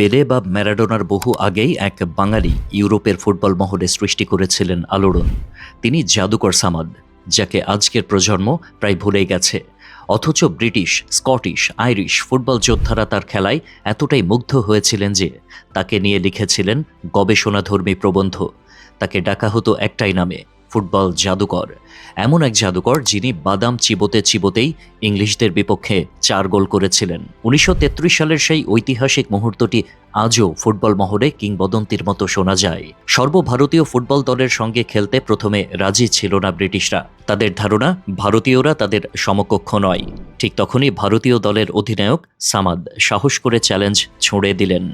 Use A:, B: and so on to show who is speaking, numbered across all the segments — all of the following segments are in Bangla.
A: পেলে বা ম্যারাডোনার বহু আগেই এক বাঙালি ইউরোপের ফুটবল মহলে সৃষ্টি করেছিলেন আলোড়ন। তিনি জাদুকর সামাদ, যাকে আজকের প্রজন্ম প্রায় ভুলেই গেছে। অথচ ব্রিটিশ, স্কটিশ, আইরিশ ফুটবল যোদ্ধারা তার খেলায় এতটাই মুগ্ধ হয়েছিলেন যে তাকে নিয়ে লিখেছিলেন গবেষণাধর্মী প্রবন্ধ। তাকে ডাকা হতো একটাই নামে ফুটবল জাদুকর। এমন এক জাদুকর যিনি বাদাম চিবোতে চিবোতেই ইংলিশদের বিপক্ষে চার গোল করেছিলেন। উনিশশো তেত্রিশ সালের সেই ঐতিহাসিক মুহূর্তটি আজও ফুটবল মহলে কিংবদন্তির মতো শোনা যায়। সর্বভারতীয় ফুটবল দলের সঙ্গে খেলতে প্রথমে রাজি ছিল না ব্রিটিশরা। তাদের ধারণা, ভারতীয়রা তাদের সমকক্ষ নয়। ঠিক তখনই ভারতীয় দলের অধিনায়ক সামাদ সাহস করে চ্যালেঞ্জ ছুঁড়ে দিলেন।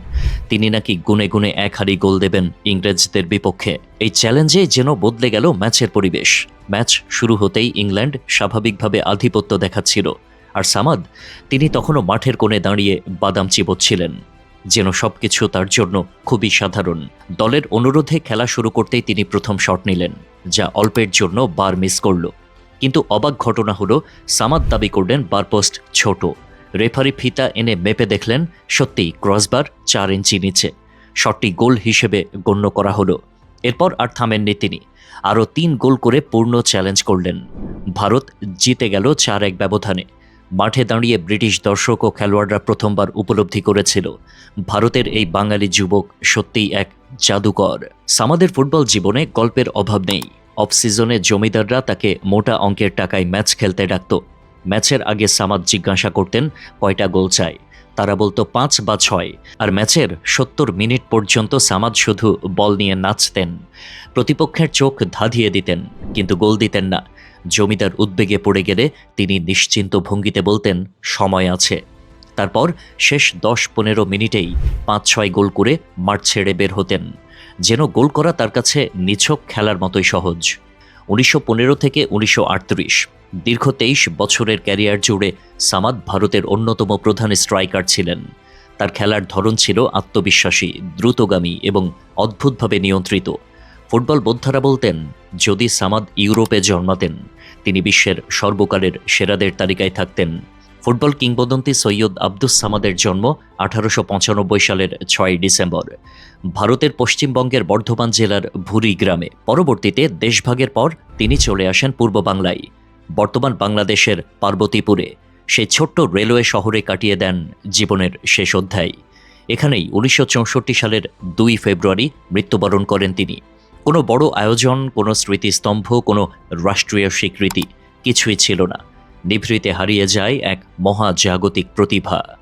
A: তিনি নাকি গুনে গুনে এক হারি গোল দেবেন ইংরেজদের বিপক্ষে। এই চ্যালেঞ্জে যেন বদলে গেল ম্যাচের পরিবেশ। ম্যাচ শুরু হতেই ইংল্যান্ড স্বাভাবিকভাবে আধিপত্য দেখাচ্ছিল। আর সামাদ, তিনি তখনও মাঠের কোণে দাঁড়িয়ে বাদাম চিবোচ্ছিলেন। যেন সবকিছু তার জন্য খুবই সাধারণ। দলের অনুরোধে খেলা শুরু করতেই তিনি প্রথম শট নিলেন, যা অল্পের জন্য বার মিস করল। কিন্তু অবাক ঘটনা হলো, সামাদ দাবি করলেন বারপোস্ট ছোট। রেফারি ফিতা এনে মেপে দেখলেন, সত্যিই ক্রসবার চার ইঞ্চি নিচে। শটটি গোল হিসেবে গণ্য করা হলো। এরপর আর থামেননি তিনি। আরও তিন গোল করে পূর্ণ চ্যালেঞ্জ করলেন। ভারত জিতে গেল চার এক ব্যবধানে। মাঠে দাঁড়িয়ে ব্রিটিশ দর্শক ও খেলোয়াড়রা প্রথমবার উপলব্ধি করেছিল, ভারতের এই বাঙালি যুবক সত্যিই এক জাদুকর। সামাদের ফুটবল জীবনে গল্পের অভাব নেই। অফ সিজনে জমিদাররা তাকে মোটা অঙ্কের টাকায় ম্যাচ খেলতে ডাকত। ম্যাচের আগে সামাদ জিজ্ঞাসা করতেন, কয়টা গোল চাই তারা বলতো পাঁচ বা ছয়, আর ম্যাচের সত্তর মিনিট পর্যন্ত সামাদ শুধু বল নিয়ে নাচতেন। প্রতিপক্ষের চোখ ধাঁধিয়ে দিতেন, কিন্তু গোল দিতেন না। জমিদার উদ্বেগে পড়ে গেলে তিনি নিশ্চিন্ত ভঙ্গিতে বলতেন, সময় আছে। তারপর শেষ দশ পনেরো মিনিটেই পাঁচ ছয় গোল করে মাঠ ছেড়ে বের হতেন। যেন গোল করা তার কাছে নিছক খেলার মতোই সহজ। উনিশশো পনেরো থেকে উনিশশো আটত্রিশ দীর্ঘ তেইশ বছরের ক্যারিয়ার জুড়ে সামাদ ভারতের অন্যতম প্রধান স্ট্রাইকার ছিলেন। তার খেলার ধরন ছিল আত্মবিশ্বাসী, দ্রুতগামী এবং অদ্ভুতভাবে নিয়ন্ত্রিত। ফুটবল বোদ্ধারা বলতেন, যদি সামাদ ইউরোপে জন্মাতেন, তিনি বিশ্বের সর্বকালের সেরাদের তালিকায় থাকতেন। ফুটবল কিংবদন্তি সৈয়দ আব্দুস সামাদের জন্ম আঠারোশো পঁচানব্বই সালের ছয় ডিসেম্বর। ভারতের পশ্চিমবঙ্গের বর্ধমান জেলার ভুরি গ্রামে। পরবর্তীতে দেশভাগের পর তিনি চলে আসেন পূর্ব বাংলায়। বর্তমান বাংলাদেশের পার্বতীপুরে। সে ছোট্ট রেলওয়ে শহরে কাটিয়ে দেন জীবনের শেষ অধ্যায়। এখানেই উনিশশো চৌষট্টি সালের দুই ফেব্রুয়ারি মৃত্যুবরণ করেন তিনি। কোনো বড় আয়োজন, কোনো স্মৃতিস্তম্ভ, কোনো রাষ্ট্রীয় স্বীকৃতি কিছুই ছিল না। নিভৃতে হারিয়ে যায় এক মহাজাগতিক প্রতিভা।